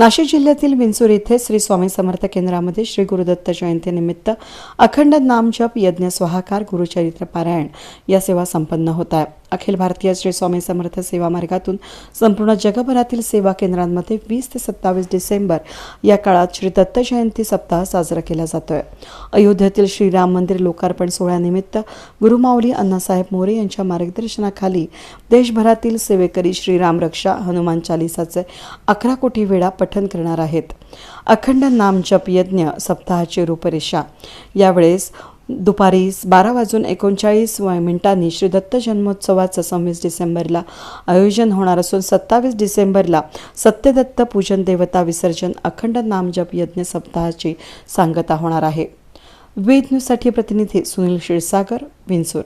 नाशिक जिल्ह्यातील विंचूर येथे श्री स्वामी समर्थ केंद्रामध्ये श्री गुरुदत्त जयंतीनिमित्त अखंड नामजप यज्ञ स्वाहाकार गुरुचरित्र पारायण या सेवा संपन्न होत आहे. अखिल भारतीय श्री स्वामी समर्थ सेवा मार्गातून संपूर्ण जगभरातील सेवा केंद्रांमध्ये वीस ते सत्तावीस डिसेंबर या काळात श्री दत्त जयंती सप्ताह साजरा केला जातोय. अयोध्येतील श्रीराम मंदिर लोकार्पण सोहळ्यानिमित्त गुरुमाऊली अण्णासाहेब मोरे यांच्या मार्गदर्शनाखाली देशभरातील सेवेकरी श्रीराम रक्षा हनुमान चालिसाचे अकरा कोटी वेळा पठन करणार आहेत. अखंड नाम जप यज्ञ सप्ताहाची रूपरेषा. यावेळेस दुपारी बारा वाजून एकोणचाळीस व मिनिटांनी श्री दत्त जन्मोत्सवाचं सव्वीस डिसेंबरला आयोजन होणार असून सत्तावीस डिसेंबरला सत्यदत्त पूजन देवता विसर्जन अखंड नामजप यज्ञ सप्ताहाची सांगता होणार आहे. वेद न्यूजसाठी प्रतिनिधी सुनील क्षीरसागर विंचूर.